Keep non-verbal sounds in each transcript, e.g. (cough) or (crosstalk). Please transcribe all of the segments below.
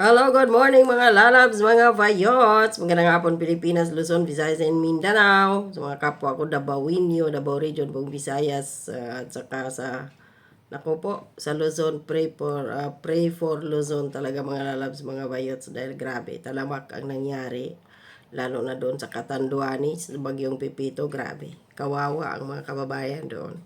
Hello, good morning mga lalabs, mga vayots. Magandang hapon Pilipinas, Luzon, Visayas, and Mindanao. Sa mga kapwa ko, Dabawinyo, Davao Region, buong Visayas, uh, at saka sa Nako po, sa Luzon, pray for, uh, pray for Luzon talaga mga lalabs, mga vayots. Dahil grabe, talamak ang nangyari. Lalo na doon sa Katanduani, sa Bagyong Pipito, grabe. Kawawa ang mga kababayan doon.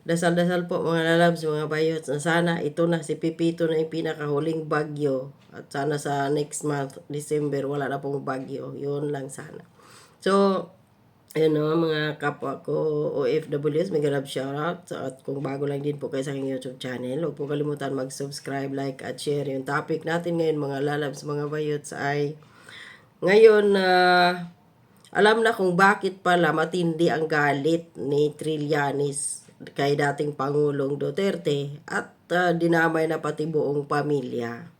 Dasal-dasal po mga lalabs, mga bayots, na sana ito na si Pipito na yung pinakahuling bagyo. At sana sa next month, December, wala na pong bagyo. Yun lang sana. So, ayun no, mga kapwa ko OFWs, mega love shoutout. At kung bago lang din po kayo sa aking YouTube channel, huwag po kalimutan mag-subscribe, like, at share. Yung topic natin ngayon mga lalabs, mga bayots ay ngayon na alam na kung bakit pala matindi ang galit ni Trillanes kay dating Pangulong Duterte at ah, dinamay na pati buong pamilya.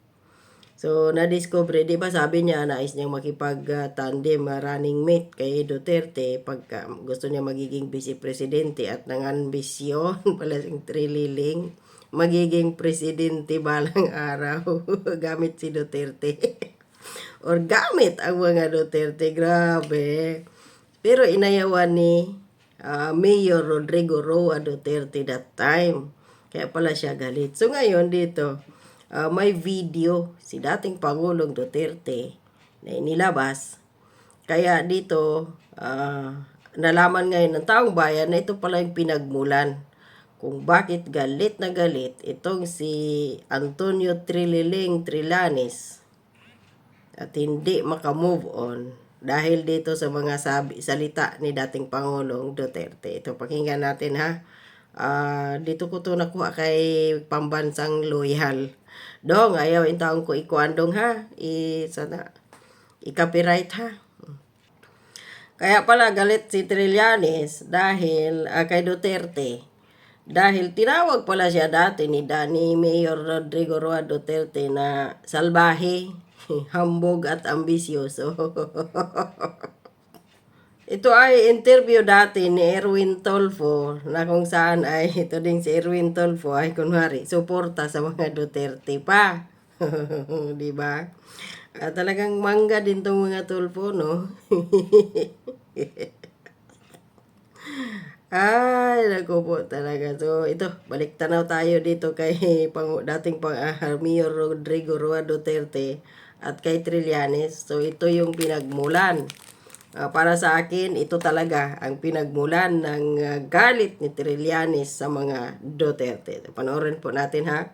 So, na-discover, di ba sabi niya, nais niyang makipag-tandem, ah, running mate kay Duterte pagka gusto niya magiging vice-presidente at nangambisyon pala (laughs) sing trililing, magiging presidente balang (laughs) araw gamit si Duterte. (laughs) Or gamit ang mga Duterte, grabe. Pero inayawan ni ah, Mayor Rodrigo Roa Duterte that time. Kaya pala siya galit. So ngayon dito, ah, may video si dating Pangulong Duterte na inilabas. Kaya dito, ah, nalaman ngayon ng taong bayan na ito pala yung pinagmulan kung bakit galit na galit itong si Antonio Trililing Trillanes at hindi makamove on dahil dito sa mga sabi, salita ni dating Pangulong Duterte. Ito, pakinggan natin ha. Ah, dito ko to nakuha kay pambansang loyal. Dong, ayaw in taong ko ikuandong ha. I, sana, i-copyright ha. Kaya pala galit si Trillanes dahil ah, kay Duterte. Dahil tinawag pala siya dati ni Dani Mayor Rodrigo Roa Duterte na salbahe, (laughs) hambog at ambisyoso. (laughs) Ito ay interview dati ni Erwin Tolfo na kung saan ay (laughs) ito din si Erwin Tolfo ay kunwari suporta sa mga Duterte pa. Di ba? Ah, talagang mangga din tong mga Tolfo, no? Ay, naku po talaga. So, ito, balik tanaw tayo dito kay pang, dating pang uh, Mayor Rodrigo Roa Duterte at kay Trillanes. So, ito yung pinagmulan. Ah, para sa akin, ito talaga ang pinagmulan ng ah, galit ni Trillanes sa mga Duterte. Panoorin po natin ha.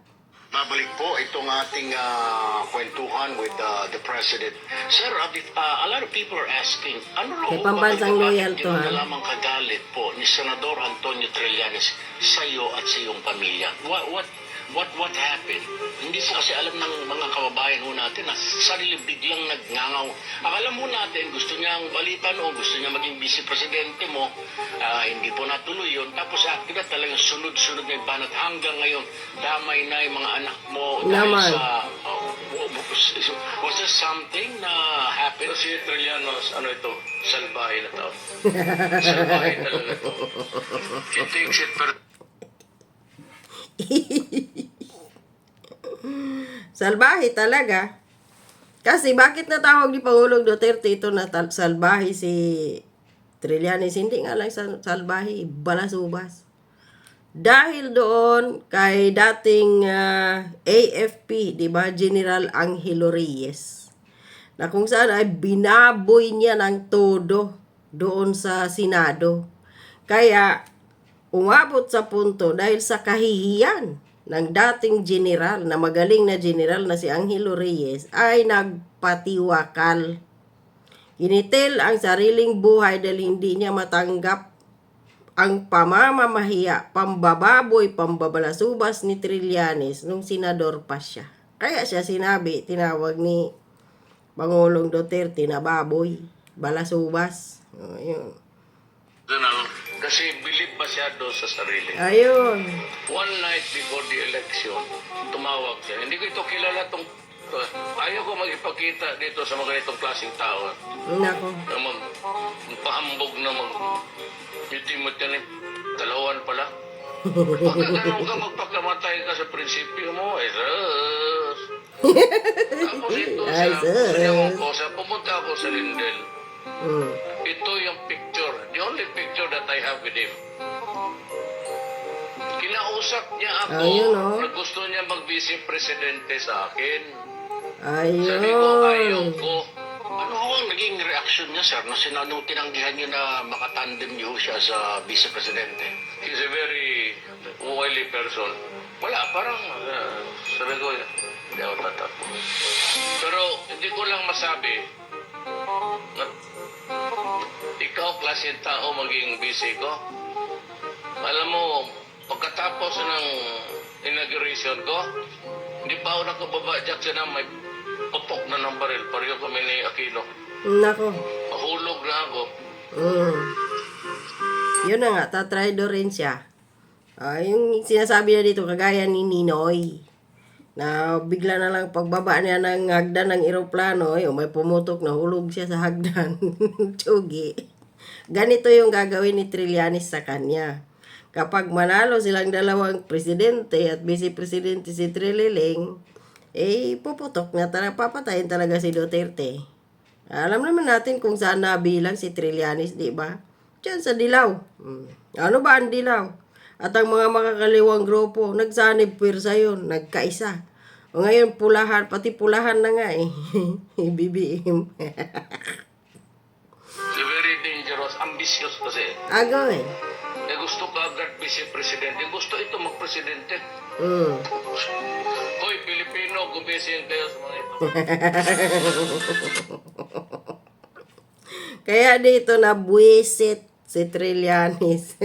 Babalik po itong ating ah, kwentuhan with ah, the President. Sir, uh, a lot of people are asking, ano raw ba pambansang loyal to, ha? lamang kagalit po ni Senador Antonio Trillanes sa iyo at sa iyong pamilya? What, what, what, what happened? Hindi po kasi alam ng mga kababayan ho natin na sarili biglang nagngangaw. Akala mo natin gusto niyang balitan o gusto niya maging vice-presidente mo. Ah, hindi po natuloy yun. Tapos after that talagang sunod-sunod na yung banat hanggang ngayon. Damay na yung mga anak mo dahil Naman. sa... oh, was there something na happened? Si Trillanos, ano ito, salbahe na tao. (laughs) salbahe talaga ito. Ito yung shit, pero (laughs) Salbahe talaga. Kasi bakit natawag ni Pangulong Duterte ito na salbahe si Trillanes? Hindi nga lang sal- salbahe, balasubas. Dahil doon kay dating ah, AFP, di ba, General Angelo Reyes, na kung saan ay binaboy niya ng todo doon sa Senado. Kaya umabot sa punto dahil sa kahihiyan ng dating general na magaling na general na si Angelo Reyes ay nagpatiwakal. Ginitil ang sariling buhay dahil hindi niya matanggap ang pamamamahiya, pambababoy, pambabalasubas ni Trillanes nung senador pa siya. Kaya siya sinabi, tinawag ni Pangulong Duterte na baboy, balasubas. Oh, yun. Kasi believe masyado sa sarili. Ayun. One night before the election, tumawag siya. Hindi ko ito kilala tong ayaw ko magipakita dito sa mga ganitong klaseng tao Nako. na mag pahambog na mag itimot yan eh. Dalawan pala. Pagka ganun ka magpakamatay ka sa prinsipyo mo, eh, sus. Tapos ito (laughs) sa sa pumunta ako sa Lindel. Mm. Ito yung the only picture that I have with him. Kinausap niya ako Ayun, oh. na gusto niya mag-vice presidente sa akin. Sabi ko, ayaw Ayun. ko. Ano ho ang naging reaksyon niya, sir, na sinanong tinanggihan niyo na makatandem niyo siya sa vice presidente? He's a very oily person. Wala, parang, uh, sabi ko, hindi ako tatakbo. Pero hindi ko lang masabi na ikaw klaseng tao maging busy ko. Alam mo, pagkatapos ng inauguration ko, hindi pa ako nakababa dyan siya na may putok na ng baril. Pareho kami ni Aquino. Nako. Mahulog na ako. Mm. Yun na nga, tatraydo rin siya. Ah, yung sinasabi na dito, kagaya ni Ninoy, na bigla na lang pagbaba niya ng hagdan ng eroplano, eh, may pumutok na hulog siya sa hagdan. (laughs) Tsugi. Ganito yung gagawin ni Trillanes sa kanya. Kapag manalo silang dalawang presidente at vice-presidente si Trililing, eh, puputok na talaga, papatayin talaga si Duterte. Alam naman natin kung saan nabilang si Trillanes, di ba? Diyan sa Dilaw. Hmm. Ano ba ang Dilaw? At ang mga makakaliwang grupo, nagsanib pwersa yun, nagkaisa. O ngayon, pulahan, pati pulahan na nga eh. (laughs) BBM. Very dangerous, ambitious kasi. Agaw eh. Eh, gusto ka agad vice-presidente. Gusto ito mag-presidente. Mm. Hoy, Pilipino, gumising kayo sa mga ito. (laughs) Kaya dito na buwisit si Trillanes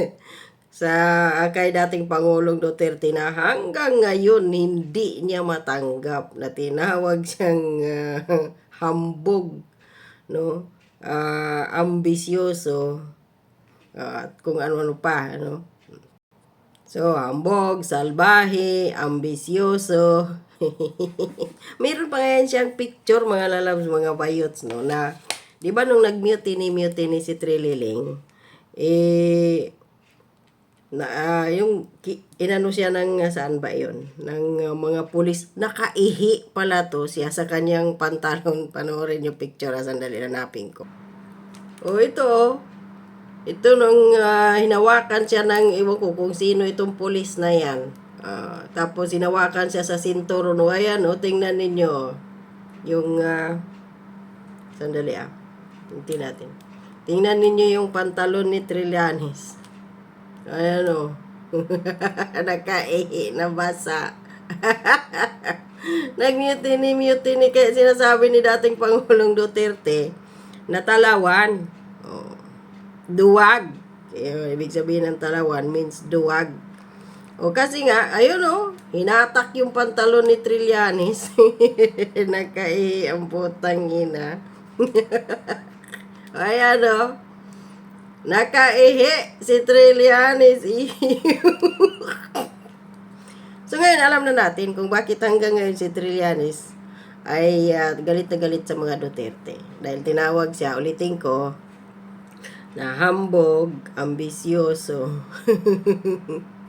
sa kay dating Pangulong Duterte na hanggang ngayon hindi niya matanggap na tinawag siyang ah, (laughs) hambog no? Ah, ambisyoso ah, at kung ano-ano pa ano So, hambog, salbahe, ambisyoso. (laughs) Meron pa ngayon siyang picture, mga lalabs, mga bayots, no, na, di ba nung nag-mutiny-mutiny si Trililing, eh, na, ah, yung, inano siya ng, ah, saan ba yun, ng ah, mga pulis, nakaihi pala to siya sa kanyang pantalon, (laughs) panoorin yung picture, sandali, hanapin ko. O, ito, oh. Ito nung ah, hinawakan siya ng, iwan ko kung sino itong pulis na yan. Ah, tapos hinawakan siya sa sinturon. O ayan, o, tingnan ninyo. Yung, ah, sandali ah. Tingnan natin. Tingnan ninyo yung pantalon ni Trillanes. Ayan (laughs) o. Nakaihi na basa. (laughs) Nag-mutiny-mutiny kaya sinasabi ni dating Pangulong Duterte na talawan. Oh duwag. Eh, ibig sabihin ng talawan means duwag. O kasi nga, ayun o, hinatak yung pantalon ni Trillanes. (laughs) Nagkai ang putang ina. Ayan o. Nakaihi si Trillanes. (laughs) so ngayon, alam na natin kung bakit hanggang ngayon si Trillanes ay ah, galit na galit sa mga Duterte. Dahil tinawag siya, ulitin ko, na hambog, ambisyoso. (laughs)